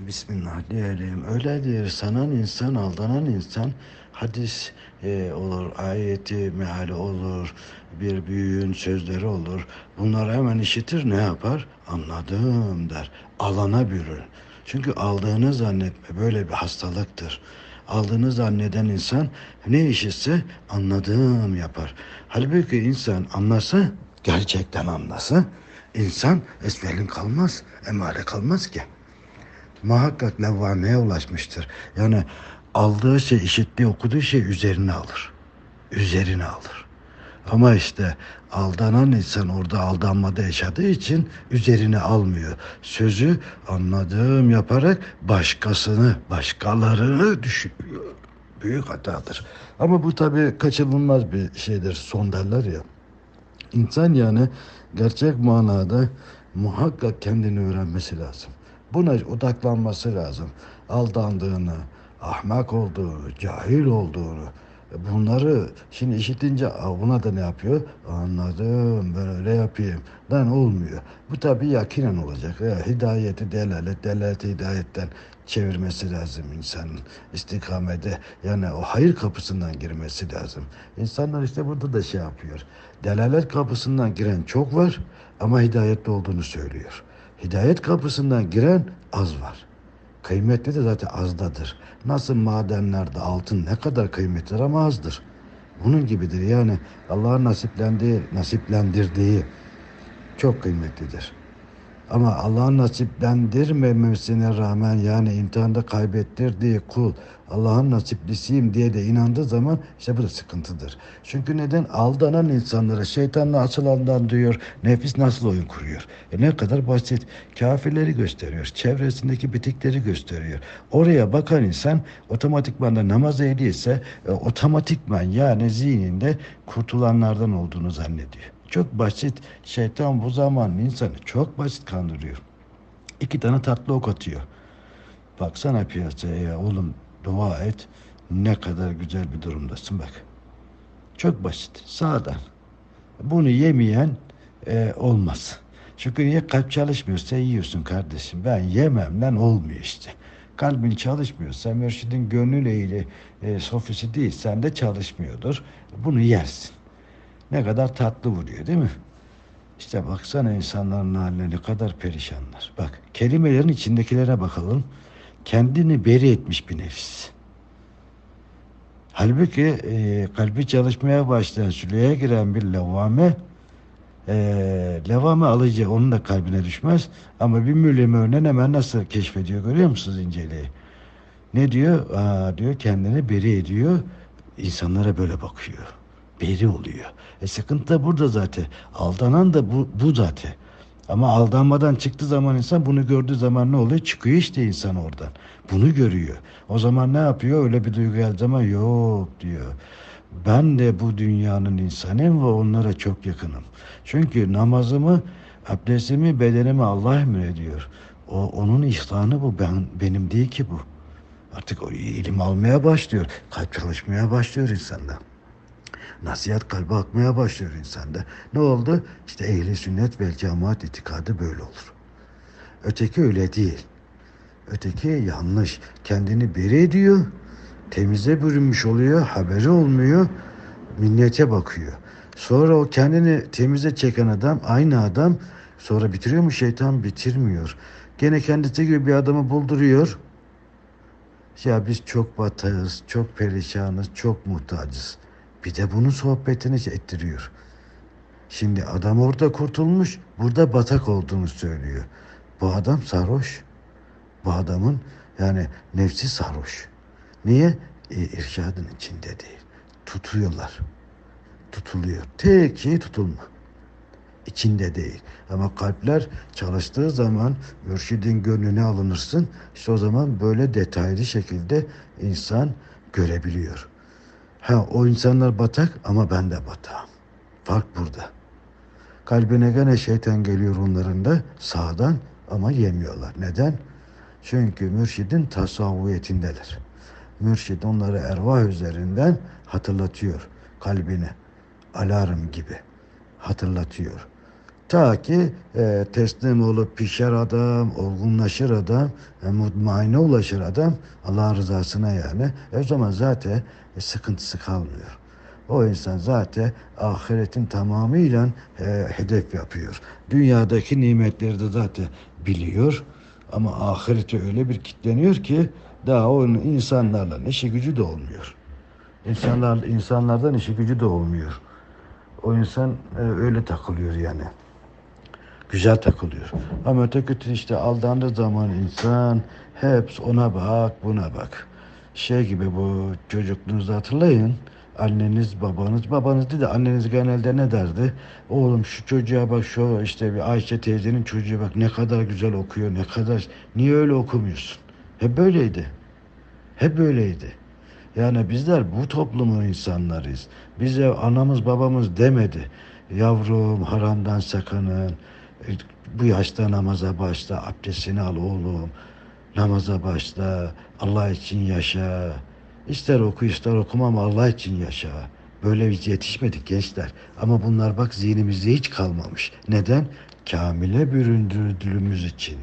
Bismillah diyelim. Öyledir. Sanan insan, aldanan insan hadis e, olur, ayeti meali olur, bir büyüğün sözleri olur. Bunları hemen işitir ne yapar? Anladım der. Alana bürür. Çünkü aldığını zannetme böyle bir hastalıktır. Aldığını zanneden insan ne işitse anladığım yapar. Halbuki insan anlasa, gerçekten anlasa, insan esvelin kalmaz, emare kalmaz ki muhakkak levvameye ulaşmıştır. Yani aldığı şey, işittiği, okuduğu şey üzerine alır. Üzerine alır. Ama işte aldanan insan orada aldanmada yaşadığı için üzerine almıyor. Sözü anladığım yaparak başkasını, başkalarını düşünüyor. Büyük hatadır. Ama bu tabii kaçınılmaz bir şeydir. Son derler ya. İnsan yani gerçek manada muhakkak kendini öğrenmesi lazım. Buna odaklanması lazım. Aldandığını, ahmak olduğunu, cahil olduğunu, bunları şimdi işitince "Aa, buna da ne yapıyor? Anladım ben öyle yapayım. Lan olmuyor. Bu tabii yakinen olacak. Ya, hidayeti delalet, delaleti hidayetten çevirmesi lazım insanın istikamede. Yani o hayır kapısından girmesi lazım. İnsanlar işte burada da şey yapıyor. Delalet kapısından giren çok var ama hidayette olduğunu söylüyor. Hidayet kapısından giren az var. Kıymetli de zaten azdadır. Nasıl madenlerde altın ne kadar kıymetlidir ama azdır. Bunun gibidir yani Allah'ın nasiplendiği, nasiplendirdiği çok kıymetlidir. Ama Allah'ın nasiplendirmemesine rağmen yani imtihanda kaybettirdiği kul Allah'ın nasiplisiyim diye de inandığı zaman işte bu da sıkıntıdır. Çünkü neden? Aldanan insanlara şeytanla açılandan diyor nefis nasıl oyun kuruyor. E ne kadar basit. Kafirleri gösteriyor. Çevresindeki bitikleri gösteriyor. Oraya bakan insan otomatikman da namaz ehliyse e, otomatikman yani zihninde kurtulanlardan olduğunu zannediyor. Çok basit. Şeytan bu zaman insanı çok basit kandırıyor. İki tane tatlı ok atıyor. Baksana piyasaya ya oğlum dua et. Ne kadar güzel bir durumdasın bak. Çok basit. Sağdan. Bunu yemeyen e, olmaz. Çünkü niye kalp çalışmıyorsa yiyorsun kardeşim. Ben yememden olmuyor işte. Kalbin çalışmıyorsa mürşidin gönlüyle ilgili e, sofisi değil sen de çalışmıyordur. Bunu yersin. Ne kadar tatlı vuruyor değil mi? İşte baksana insanların haline ne kadar perişanlar. Bak kelimelerin içindekilere bakalım. Kendini beri etmiş bir nefis. Halbuki e, kalbi çalışmaya başlayan süleye giren bir levvame e, levvame alıcı onun da kalbine düşmez. Ama bir mülemi örneğin hemen nasıl keşfediyor görüyor musunuz inceliği? Ne diyor? Aa, diyor kendini beri ediyor. İnsanlara böyle bakıyor beri oluyor. E sıkıntı da burada zaten. Aldanan da bu, bu zaten. Ama aldanmadan çıktığı zaman insan bunu gördüğü zaman ne oluyor? Çıkıyor işte insan oradan. Bunu görüyor. O zaman ne yapıyor? Öyle bir duygu geldiği zaman yok diyor. Ben de bu dünyanın insanıyım ve onlara çok yakınım. Çünkü namazımı, abdestimi, bedenimi Allah emrediyor. O, onun ihsanı bu. Ben, benim değil ki bu. Artık o ilim almaya başlıyor. Kalp çalışmaya başlıyor insanda nasihat kalbe akmaya başlıyor insanda. Ne oldu? İşte ehli sünnet ve cemaat itikadı böyle olur. Öteki öyle değil. Öteki yanlış. Kendini beri ediyor. Temize bürünmüş oluyor. Haberi olmuyor. Minnete bakıyor. Sonra o kendini temize çeken adam aynı adam sonra bitiriyor mu şeytan? Bitirmiyor. Gene kendisi gibi bir adamı bulduruyor. Ya biz çok batağız, çok perişanız, çok muhtacız. Bir de bunun sohbetini ettiriyor. Şimdi adam orada kurtulmuş, burada batak olduğunu söylüyor. Bu adam sarhoş. Bu adamın yani nefsi sarhoş. Niye? E, irşadın içinde değil. Tutuyorlar. Tutuluyor. Tek şey tutulma. İçinde değil. Ama kalpler çalıştığı zaman mürşidin gönlüne alınırsın. İşte o zaman böyle detaylı şekilde insan görebiliyor. Ha o insanlar batak ama ben de batağım. Fark burada. Kalbine gene şeytan geliyor onların da sağdan ama yemiyorlar. Neden? Çünkü mürşidin tasavvuyetindeler. Mürşid onları ervah üzerinden hatırlatıyor kalbine. Alarm gibi hatırlatıyor. Ta ki e, teslim olup pişer adam, olgunlaşır adam, e, mutmaine ulaşır adam Allah'ın rızasına yani. E, o zaman zaten e, sıkıntısı kalmıyor. O insan zaten ahiretin tamamıyla e, hedef yapıyor. Dünyadaki nimetleri de zaten biliyor. Ama ahirete öyle bir kitleniyor ki daha onun insanlarla işi gücü de olmuyor. İnsanlar, insanlardan işi gücü de olmuyor. O insan e, öyle takılıyor yani. Güzel takılıyor. Ama öteki işte aldandığı zaman insan hep ona bak buna bak. Şey gibi bu çocukluğunuzda hatırlayın. Anneniz babanız babanız değil de anneniz genelde ne derdi? Oğlum şu çocuğa bak şu işte bir Ayşe teyzenin çocuğu bak ne kadar güzel okuyor ne kadar niye öyle okumuyorsun? Hep böyleydi. Hep böyleydi. Yani bizler bu toplumun insanlarıyız. Bize anamız babamız demedi. Yavrum haramdan sakının. E, Bu yaşta namaza başla. Abdestini al oğlum. Namaza başla. Allah için yaşa. İster oku ister okuma ama Allah için yaşa. Böyle biz yetişmedik gençler. Ama bunlar bak zihnimizde hiç kalmamış. Neden? Kamile büründürdüğümüz için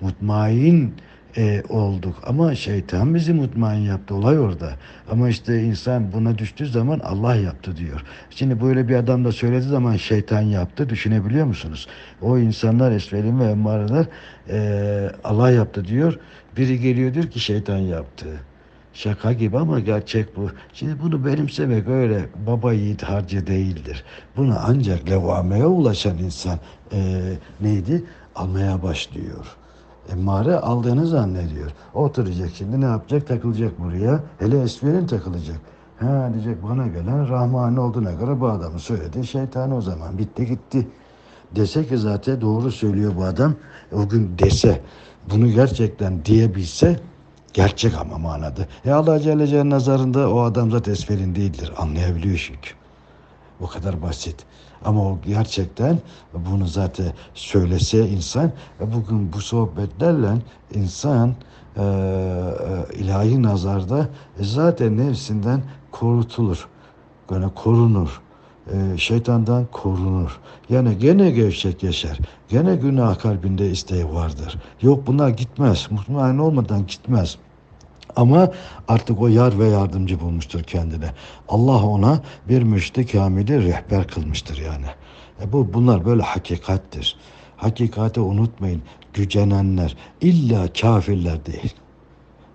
mutmain e, olduk. Ama şeytan bizi mutmain yaptı. Olay orada. Ama işte insan buna düştüğü zaman Allah yaptı diyor. Şimdi böyle bir adam da söylediği zaman şeytan yaptı. Düşünebiliyor musunuz? O insanlar esvelin ve emmareler e, Allah yaptı diyor. Biri geliyor diyor ki şeytan yaptı. Şaka gibi ama gerçek bu. Şimdi bunu benimsemek öyle baba yiğit harcı değildir. Bunu ancak levameye ulaşan insan e, neydi? Almaya başlıyor. Emmare aldığını zannediyor. Oturacak şimdi ne yapacak? Takılacak buraya. Hele esverin takılacak. Ha diyecek bana gelen Rahmani olduğuna göre bu adamı söyledi. Şeytan o zaman bitti gitti. Dese ki zaten doğru söylüyor bu adam. O gün dese bunu gerçekten diyebilse gerçek ama manada. E Allah Celle Celle'nin nazarında o adam zaten esferin değildir. Anlayabiliyor çünkü. O kadar basit. Ama o gerçekten bunu zaten söylese insan bugün bu sohbetlerle insan e, e, ilahi nazarda zaten nefsinden korutulur. Yani korunur. E, şeytandan korunur. Yani gene gevşek yaşar. Gene günah kalbinde isteği vardır. Yok bunlar gitmez. Mutmain olmadan gitmez. Ama artık o yar ve yardımcı bulmuştur kendine. Allah ona bir müşte kamili rehber kılmıştır yani. E bu bunlar böyle hakikattir. Hakikati unutmayın. Gücenenler illa kafirler değil.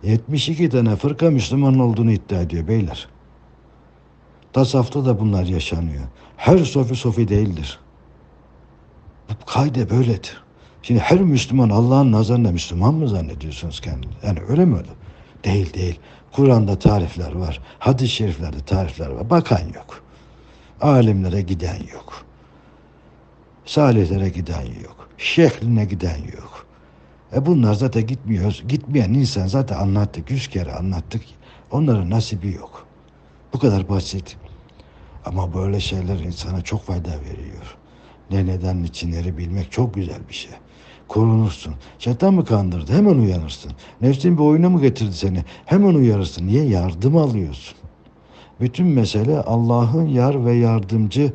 72 tane fırka Müslüman olduğunu iddia ediyor beyler. Tasavvufta da bunlar yaşanıyor. Her sofi sofi değildir. Bu kaide böyledir. Şimdi her Müslüman Allah'ın nazarında Müslüman mı zannediyorsunuz kendini? Yani öyle mi öyle? Değil değil. Kur'an'da tarifler var. Hadis-i şeriflerde tarifler var. Bakan yok. Alimlere giden yok. Salihlere giden yok. Şehline giden yok. E bunlar zaten gitmiyor. Gitmeyen insan zaten anlattık. Yüz kere anlattık. Onların nasibi yok. Bu kadar basit. Ama böyle şeyler insana çok fayda veriyor. Ne neden içinleri bilmek çok güzel bir şey. Korunursun. Şeytan mı kandırdı? Hemen uyanırsın. Nefsin bir oyuna mı getirdi seni? Hemen uyarırsın. Niye? Yardım alıyorsun. Bütün mesele Allah'ın yar ve yardımcı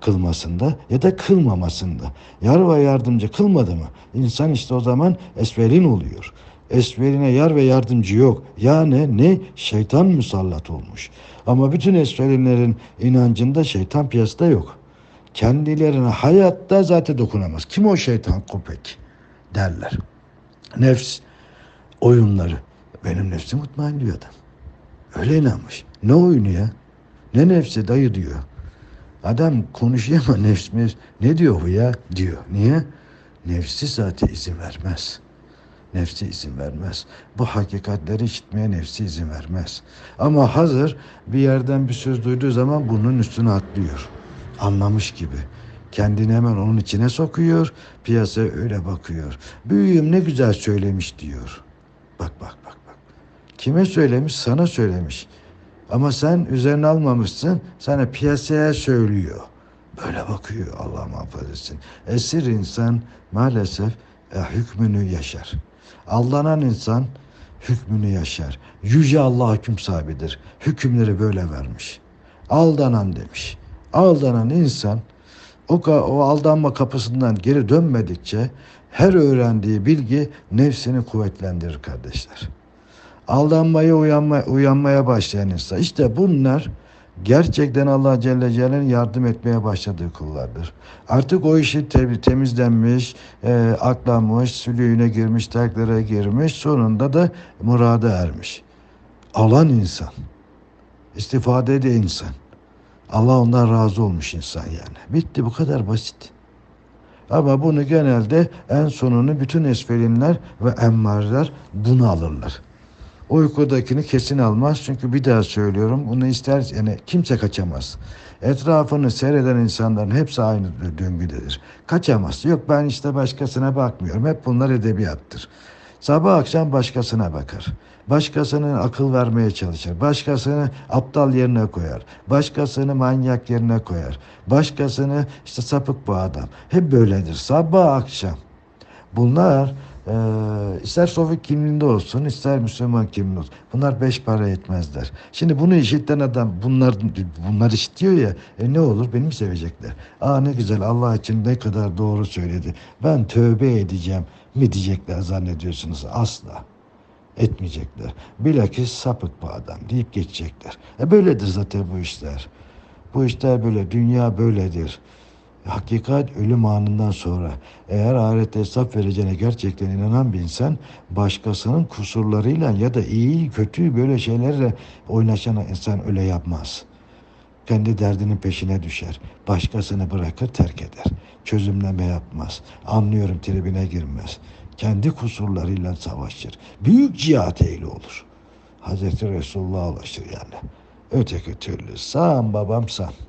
kılmasında ya da kılmamasında. Yar ve yardımcı kılmadı mı? İnsan işte o zaman esverin oluyor. Esverine yar ve yardımcı yok. Yani ne? Şeytan musallat olmuş. Ama bütün esverinlerin inancında şeytan piyasada yok. Kendilerine hayatta zaten dokunamaz. Kim o şeytan köpek derler. Nefs oyunları. Benim nefsim mutmain diyor adam. Öyle inanmış. Ne oyunu ya? Ne nefsi dayı diyor. Adam konuşuyor ama nefsimiz ne diyor bu ya diyor. Niye? Nefsi zaten izin vermez. Nefsi izin vermez. Bu hakikatleri işitmeye nefsi izin vermez. Ama hazır bir yerden bir söz duyduğu zaman bunun üstüne atlıyor. Anlamış gibi. Kendini hemen onun içine sokuyor. Piyasaya öyle bakıyor. Büyüğüm ne güzel söylemiş diyor. Bak bak bak bak. Kime söylemiş? Sana söylemiş. Ama sen üzerine almamışsın. Sana piyasaya söylüyor. Böyle bakıyor Allah muhafaza etsin. Esir insan maalesef e, hükmünü yaşar. Aldanan insan hükmünü yaşar. Yüce Allah hüküm sahibidir. Hükümleri böyle vermiş. Aldanan demiş. Aldanan insan o, o aldanma kapısından geri dönmedikçe her öğrendiği bilgi nefsini kuvvetlendirir kardeşler. Aldanmaya uyanma, uyanmaya başlayan insan. İşte bunlar gerçekten Allah Celle Celaluhu'nun yardım etmeye başladığı kullardır. Artık o işi te- temizlenmiş, e, aklanmış, sülüğüne girmiş, taklere girmiş, sonunda da murada ermiş. Alan insan, istifade de insan. Allah ondan razı olmuş insan yani. Bitti bu kadar basit. Ama bunu genelde en sonunu bütün esfelinler ve emmarlar bunu alırlar. Uykudakini kesin almaz çünkü bir daha söylüyorum bunu ister yani kimse kaçamaz. Etrafını seyreden insanların hepsi aynı döngüdedir. Kaçamaz. Yok ben işte başkasına bakmıyorum. Hep bunlar edebiyattır. Sabah akşam başkasına bakar. Başkasının akıl vermeye çalışır. Başkasını aptal yerine koyar. Başkasını manyak yerine koyar. Başkasını işte sapık bu adam. Hep böyledir. Sabah akşam. Bunlar e, ister Sovyet kimliğinde olsun ister Müslüman kimliğinde olsun. Bunlar beş para etmezler. Şimdi bunu işiten adam bunlar bunlar işitiyor ya e ne olur beni mi sevecekler? Aa ne güzel Allah için ne kadar doğru söyledi. Ben tövbe edeceğim mi diyecekler zannediyorsunuz? Asla etmeyecekler. Bilakis sapık bu adam deyip geçecekler. E böyledir zaten bu işler. Bu işler böyle. Dünya böyledir. Hakikat ölüm anından sonra eğer ahirette hesap vereceğine gerçekten inanan bir insan başkasının kusurlarıyla ya da iyi kötü böyle şeylerle oynaşan insan öyle yapmaz. Kendi derdinin peşine düşer. Başkasını bırakır terk eder. Çözümleme yapmaz. Anlıyorum tribine girmez. Kendi kusurlarıyla savaşır. Büyük cihat ehli olur. Hazreti Resulullah'a ulaşır yani. Öteki türlü sağım babam sağım.